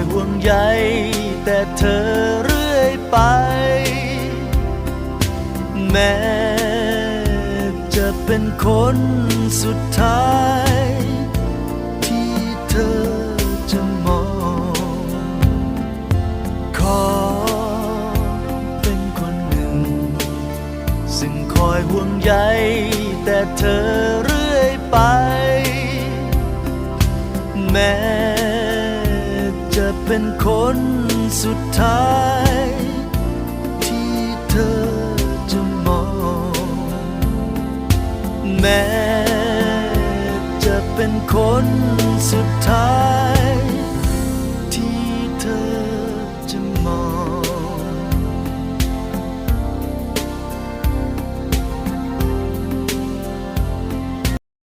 ยห่วงใยแต่เธอเรื่อยไป แม้จะเป็นคนสุดท้ายที่เธอจะมอง ขอเป็นคนหนึ่ง ซึ่งคอยห่วงใยแต่เธอเรื่อยไป แม้ เป็นคนสุดท้าย ที่เธอจะมอง แม้จะเป็นคนสุดท้าย